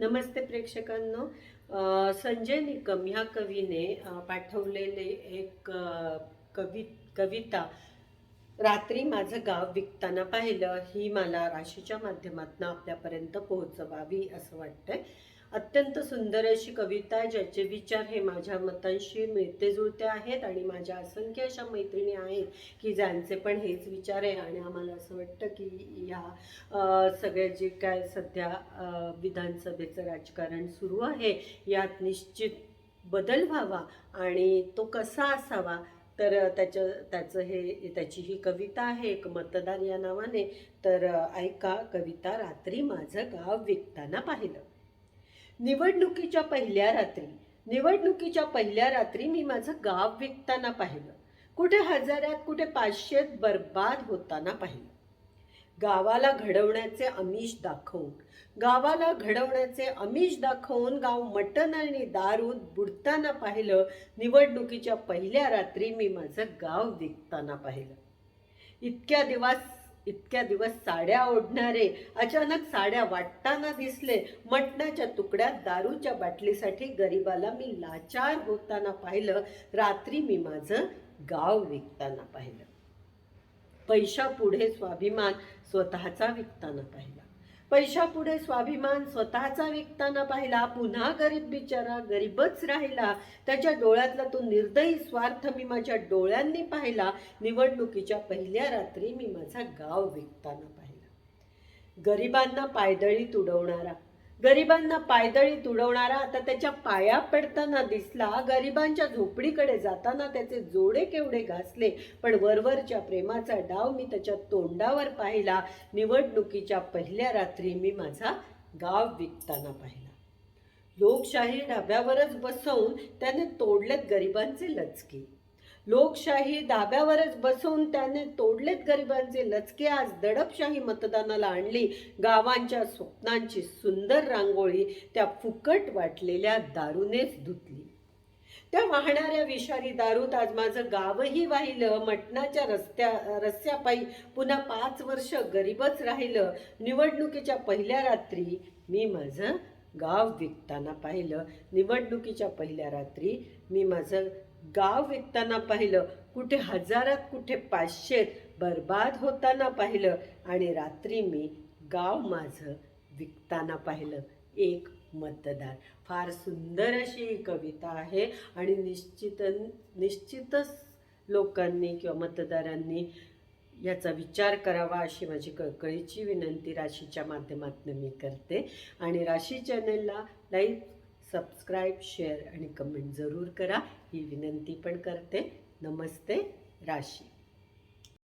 नमस्ते प्रेक्षकांनो. संजय निकम ह्या कवीने पाठवलेले एक कवि कविता रात्री माझं गाव विकताना पाहिलं ही मला राशीच्या माध्यमातून आपल्यापर्यंत पोहोचवावी असं वाटतंय. अत्यंत सुंदर अशी कविता आहे ज्याचे विचार हे माझ्या मतांशी मिळते जुळते आहेत आणि माझ्या असंख्य अशा मैत्रिणी आहेत की ज्यांचे पण हेच विचार आहे आणि आम्हाला असं वाटतं की ह्या सगळ्या जे काय सध्या विधानसभेचं राजकारण सुरू आहे यात निश्चित बदल व्हावा आणि तो कसा असावा तर त्याचं त्याचं हे त्याची ही कविता आहे एक मतदार या नावाने. तर ऐका कविता रात्री माझं गाव विकताना पाहिलं. निवडणुकीच्या पहिल्या रात्री निवडणुकीच्या पहिल्या रात्री मी माझं गाव विकताना पाहिलं. कुठे हजारात कुठे पाचशेत बर्बाद होताना पाहिलं. गावाला घडवण्याचे अमिष दाखवून गावाला घडवण्याचे अमिष दाखवून गाव मटण आणि दारूत बुडताना पाहिलं निवडणुकीच्या पहिल्या रात्री मी माझं गाव विकताना पाहिलं. इतक्या दिवस इतक्या दिवस साड्या ओढणारे अचानक साड्या वाटताना दिसले. मटणाच्या तुकड्यात दारूच्या बाटलीसाठी गरिबाला मी लाचार होताना पाहिलं. रात्री मी माझं गाव विकताना पाहिलं. पैशापुढे स्वाभिमान स्वतःचा विकताना पाहिला. पैशापुढे स्वाभिमान स्वतःचा विकताना पाहिला पुन्हा गरीब बिचारा गरीबच राहिला. त्याच्या डोळ्यातला तो निर्दयी स्वार्थ मी माझ्या डोळ्यांनी पाहिला. निवडणुकीच्या पहिल्या रात्री मी माझा गाव विकताना पाहिला. गरिबांना पायदळी तुडवणारा गरिबांना पायदळी तुडवणारा आता त्याच्या पाया पडताना दिसला गरिबांच्या झोपडीकडे जाताना त्याचे जोडे केवढे घासले. पण वरवरच्या प्रेमाचा डाव मी त्याच्या तोंडावर पाहिला. निवडणुकीच्या पहिल्या रात्री मी माझा गाव विकताना पाहिला. लोकशाही ढाब्यावरच बसवून त्याने तोडलेत गरिबांचे लचके. लोकशाही धाब्यावरच बसवून त्याने तोडलेत गरिबांचे लचके. आज दडपशाही मतदानाला आणली. गावांच्या स्वप्नांची सुंदर रांगोळी त्या फुकट वाटलेल्या दारूनेच धुतली. त्या वाहणाऱ्या विषारी दारूत आज माझं गावही वाहिलं. मटणाच्या रस्त्या रस्त्यापायी पुन्हा पाच वर्ष गरीबच राहिलं. निवडणुकीच्या पहिल्या रात्री मी माझं गाव विकताना पाहिलं. निवडणुकीच्या पहिल्या रात्री मी माझं गाव विकताना पाहिलं कुठे हजारात कुठे पाचशेत बर्बाद होताना पाहिलं आणि रात्री मी गाव माझं विकताना पाहिलं. एक मतदार फार सुंदर अशी ही कविता आहे आणि निश्चित निश्चितच लोकांनी किंवा मतदारांनी याचा विचार करावा अशी माझी कळकळीची विनंती राशीच्या माध्यमातून मी करते. आणि राशी चॅनलला लाईक सबस्क्राईब शेअर आणि कमेंट जरूर करा. ही विनंती पण करते. नमस्ते. राशी.